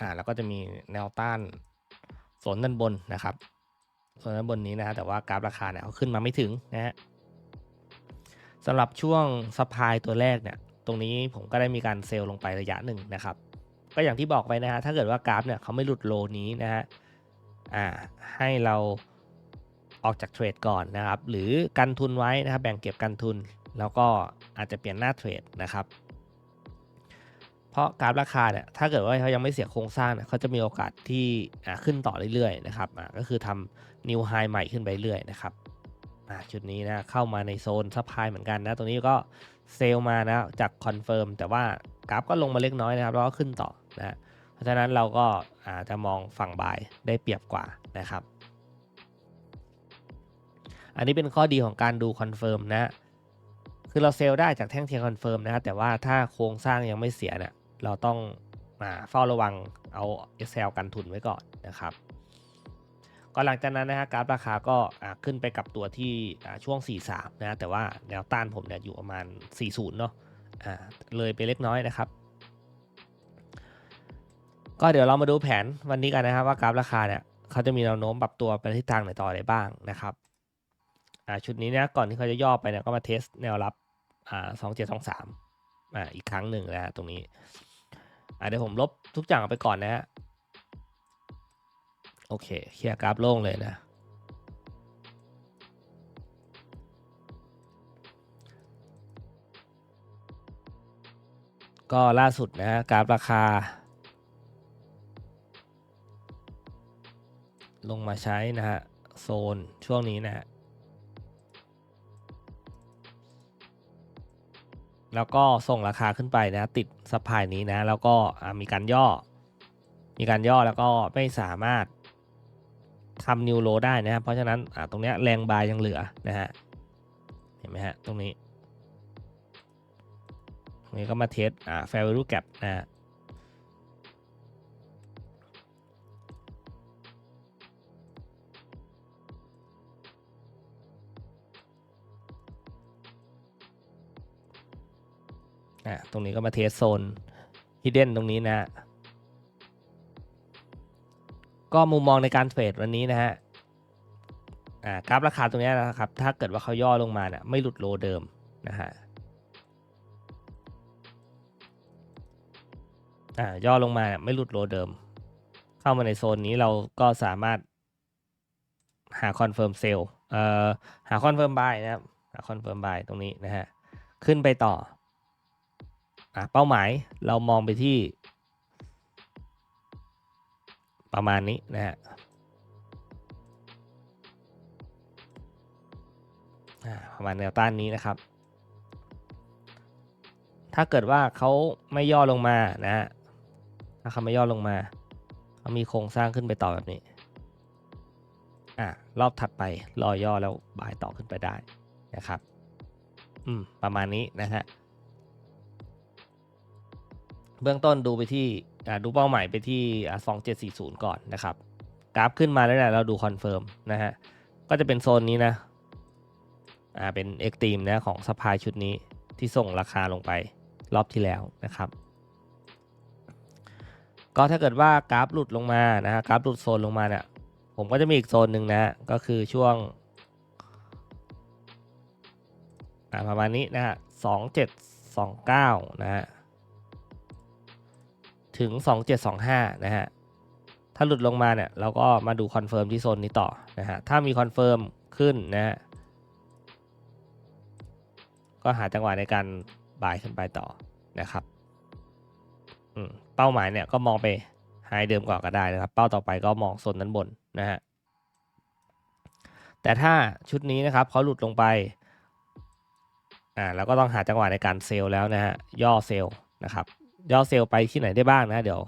อ่าแล้วก็จะมีแนวต้านโซนด้านบนนะครับโซนด้านบนนี้นะฮะแต่ว่ากราฟราคาเนี่ยเขาขึ้นมาไม่ถึงนะฮะสำหรับช่วงสปายตัวแรกเนี่ย ตรงนี้ผมก็ได้มีการเซลล์ลงไประยะหนึ่งนะครับ ก็อย่างที่บอกไปนะฮะถ้าเกิดว่ากราฟเนี่ยเขาไม่หลุดโลนี้นะฮะอ่าให้เราออกจากเทรดก่อนนะครับ หรือกันทุนไว้นะครับ แบ่งเก็บกันทุน แล้วก็อาจจะเปลี่ยนหน้าเทรดนะครับ เพราะกราฟราคาเนี่ยถ้าเกิดว่าเขายังไม่เสียโครงสร้างเนี่ยเขาจะมีโอกาสที่ขึ้นต่อเรื่อยๆนะครับก็คือทำนิวไฮใหม่ขึ้นไปเรื่อยนะครับอ่าจุดนี้นะเข้ามาในโซนซัพพลายเหมือนกันนะตรงนี้ก็เซล์มานะจากคอนเฟิร์มแต่ว่ากราฟก็ลงมาเล็กน้อยนะครับแล้วก็ขึ้นต่อนะเพราะฉะนั้นเราก็อาจจะมองฝั่งบายได้เปรียบกว่านะครับ อันนี้เป็นข้อดีของการดูคอนเฟิร์มนะคือเราเซล์ได้จากแท่งเทียนคอนเฟิร์มนะครับแต่ว่าถ้าโครงสร้างยังไม่เสียเนี่ย เราต้องมาเฝ้าระวังเอา Excel กันทุนไว้ก่อนนะครับก็หลังจากนั้นนะฮะกราฟราคาก็ขึ้นไปกับตัวที่ช่วง 43 นะแต่ว่าแนวต้านผมเนี่ยอยู่ประมาณ 40 เนาะเลยไปเล็กน้อยนะครับ ก็เดี๋ยวเรามาดูแผนวันนี้กันนะครับว่ากราฟราคาเนี่ยเขาจะมีแนวโน้มปรับตัวไปทิศทางไหนต่อได้บ้างนะครับชุดนี้เนี่ยก่อนที่เขาจะย่อไปเนี่ยก็มาเทสแนวรับอ่าสองเจ็ดสองสามอ่าอีกครั้งหนึ่งนะตรงนี้ อ่าเดี๋ยวผมลบทุกอย่างออกไปก่อนนะฮะ โอเค เคลียร์กราฟโล่งเลยนะ ก็ล่าสุดนะฮะกราฟราคา ลงมาใช้นะฮะ โซนช่วงนี้นะฮะ แล้วก็ส่งราคาขึ้นไปนะ ติดสปายนี้นะ แล้วก็มีการย่อ มีการย่อแล้วก็ไม่สามารถทำนิวโลได้นะครับเพราะฉะนั้นตรงนี้แรงบายยังเหลือนะฮะเห็นไหมฮะตรงนี้ตรงนี้ก็มาเทสอ่า fair value gap นะฮะ อะตรงนี้ก็มาเทสโซนฮิดเด้นตรงนี้นะฮะก็มุมมองในการเทรดวันนี้นะฮะอ่ากราฟราคาตรงนี้นะครับ ถ้าเกิดว่าเขาย่อลงมาเนี่ยไม่หลุดโลเดิมนะฮะอ่าย่อลงมาเนี่ยไม่หลุดโลเดิม เข้ามาในโซนนี้เราก็สามารถหาคอนเฟิร์มเซลเอ่อหาคอนเฟิร์มบายนะครับหาคอนเฟิร์มบายตรงนี้นะฮะ ขึ้นไปต่อ อะเป้าหมายเรามองไปที่ ประมาณนี้นะฮะประมาณแนวต้านนี้นะครับ ถ้าเกิดว่าเขาไม่ย่อลงมานะฮะถ้าเขาไม่ย่อลงมาเขามีโครงสร้างขึ้นไปต่อแบบนี้อะรอบถัดไปรอย่อแล้วบายต่อขึ้นไปได้นะครับ อืม ประมาณนี้นะฮะ เบื้องต้นดูไปที่ดูเป้าหมายไปที่อ่า2740 ก่อนนะครับ กราฟขึ้นมาแล้วเนี่ยเราดูคอนเฟิร์มนะฮะ ก็จะเป็นโซนนี้นะ อ่า เป็นเอ็กต e มนะของสปายชุดนี้ที่ส่งราคาลงไปรอบที่แล้วนะครับ ก็ถ้าเกิดว่ากราฟหลุดลงมานะฮะ กราฟหลุดโซนลงมาเนี่ย ผมก็จะมีอีกโซนหนึ่งนะ ก็คือช่วงประมาณนี้นะฮะ2729นะฮะ ถึง 2725 นะฮะ ถ้าหลุดลงมาเนี่ย เราก็มาดูคอนเฟิร์มที่โซนนี้ต่อนะฮะ ถ้ามีคอนเฟิร์มขึ้นนะฮะ ก็หาจังหวะในการบายขึ้นไปต่อนะครับอืมเป้าหมายเนี่ยก็มองไปไฮเดิมก่อนก็ได้นะครับ เป้าต่อไปก็มองโซนด้านบนนะฮะ แต่ถ้าชุดนี้นะครับเขาหลุดลงไป อ่าเราก็ต้องหาจังหวะในการเซลล์แล้วนะฮะ ย่อเซลล์นะครับ ย่อเซลล์ไปที่ไหนได้บ้างนะ เดี๋ยว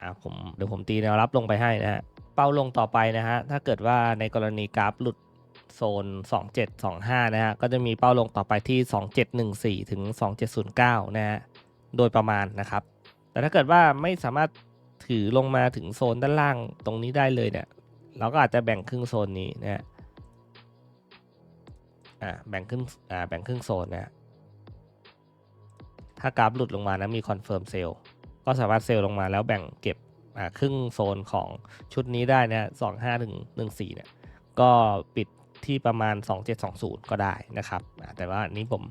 อ่าผมเดี๋ยวผมตีแนวรับลงไปให้นะฮะเป้าลงต่อไปนะฮะถ้าเกิดว่าในกรณีกราฟหลุดโซน 2725 นะฮะก็จะมีเป้าลงต่อไปที่ 2714 ถึง 2709 นะฮะโดยประมาณนะครับ แต่ถ้าเกิดว่าไม่สามารถถือลงมาถึงโซนด้านล่างตรงนี้ได้เลยเนี่ย เราก็อาจจะแบ่งครึ่งโซนนี้นะฮะอ่าแบ่งครึ่งอ่าแบ่งครึ่งโซนนะฮะ ถ้ากราฟหลุดลงมานะมีคอนเฟิร์มเซลล์ก็สามารถเซลล์ลงมาแล้วแบ่งเก็บครึ่งโซนของชุดนี้ได้นะสองห้าถึงหนึ่งสี่เนี่ยก็ปิดที่ประมาณ 2720 ก็ได้นะครับ แต่ว่านี้ผม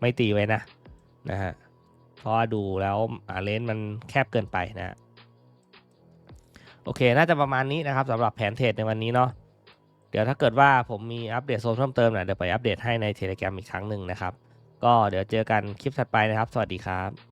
ไม่ตีไว้นะนะฮะเพราะว่าดูแล้วเลนส์มันแคบเกินไปนะฮะโอเค น่าจะประมาณนี้นะครับสำหรับแผนเทรดในวันนี้เนาะเดี๋ยวถ้าเกิดว่าผมมีอัปเดตโซนเพิ่มเติมเนี่ยเดี๋ยวไปอัปเดตให้ในเทเล gram อีกครั้งหนึ่งนะครับ ก็เดี๋ยวเจอกันคลิปถัดไปนะครับ สวัสดีครับ